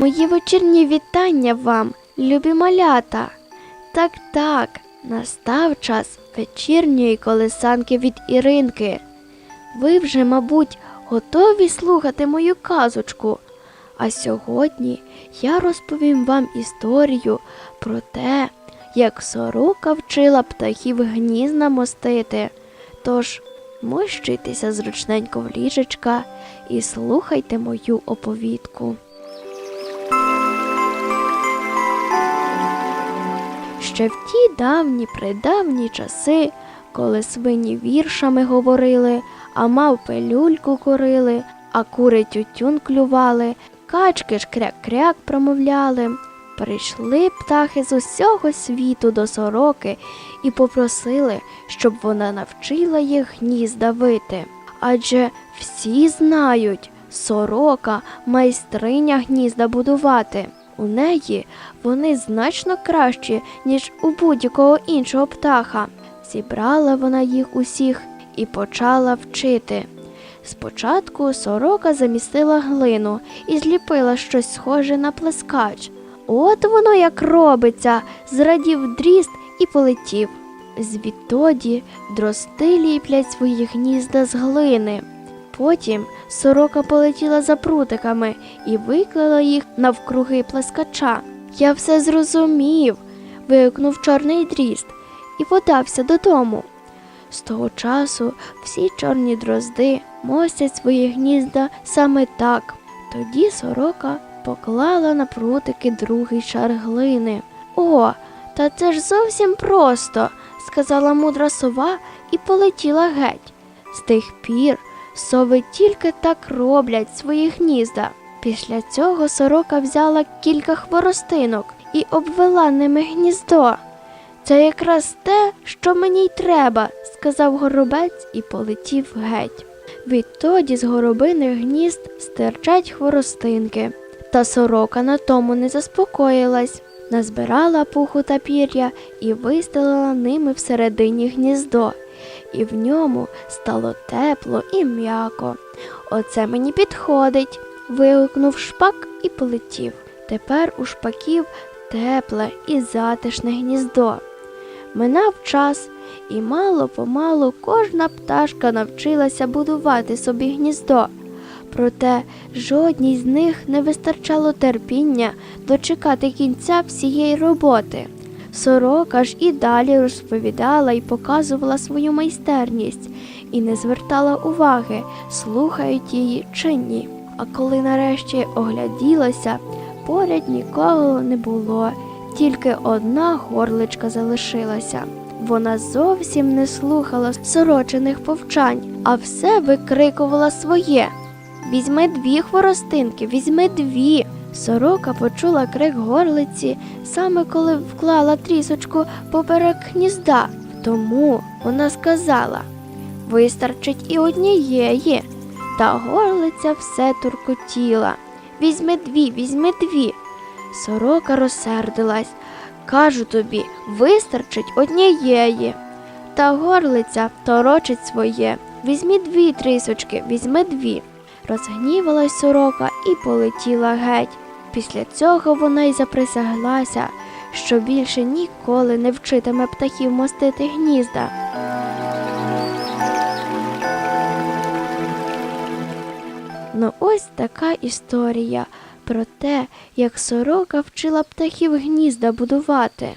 Мої вечірні вітання вам, любі малята. Так, так, настав час вечірньої колесанки від Іринки. Ви вже, мабуть, готові слухати мою казочку. А сьогодні я розповім вам історію про те, як сорока вчила птахів гнізна мостити. Тож мощуйтеся зручненько в ліжечка і слухайте мою оповідку. Ще в ті давні придавні часи, коли свині віршами говорили, а мавпи люльку корили, а кури тютюн клювали, качки ж кряк-кряк промовляли. Прийшли птахи з усього світу до сороки і попросили, щоб вона навчила їх гнізда вити. Адже всі знають, сорока майстриня гнізда будувати. У неї вони значно кращі, ніж у будь-якого іншого птаха. Зібрала вона їх усіх і почала вчити. Спочатку сорока замістила глину і зліпила щось схоже на плескач. От воно як робиться, зрадів дріст і полетів. Звідтоді дрости ліплять свої гнізда з глини. Потім сорока полетіла за прутиками і виклала їх навкруги плескача. Я все зрозумів. вигукнув чорний дріст і подався додому. З того часу всі чорні дрозди мостять свої гнізда саме так. Тоді сорока поклала на прутики другий шар глини. О, та це ж зовсім просто, сказала мудра сова і полетіла геть. З тих пір сови тільки так роблять свої гнізда. Після цього сорока взяла кілька хворостинок і обвела ними гніздо. Це якраз те, що мені й треба, сказав горобець і полетів геть. Відтоді з горобиних гнізд стирчать хворостинки. Та сорока на тому не заспокоїлась, назбирала пуху та пір'я і вистелила ними всередині гніздо, і в ньому стало тепло і м'яко. Оце мені підходить. вигукнув шпак і полетів. Тепер у шпаків тепле і затишне гніздо. Минав час, і мало помалу кожна пташка навчилася будувати собі гніздо. Проте жодній з них не вистачало терпіння дочекати кінця всієї роботи. Сорока ж і далі розповідала і показувала свою майстерність і не звертала уваги, слухають її чи ні. А коли нарешті огляділася, поряд нікого не було, тільки одна горличка залишилася. Вона зовсім не слухала сорочених повчань, а все викрикувала своє. Візьми дві хворостинки, візьми дві. Сорока почула крик горлиці саме коли вклала трісочку поперек гнізда. Тому вона сказала вистачить і однієї. Та горлиця все туркотіла. Візьми дві, візьми дві. Сорока розсердилась. Кажу тобі, вистачить однієї. Та горлиця торочить своє. Візьми дві трісочки, візьми дві. Розгнівалась сорока і полетіла геть. Після цього вона й заприсяглася, що більше ніколи не вчитиме птахів мостити гнізда. Ну ось така історія про те, як сорока вчила птахів гнізда будувати.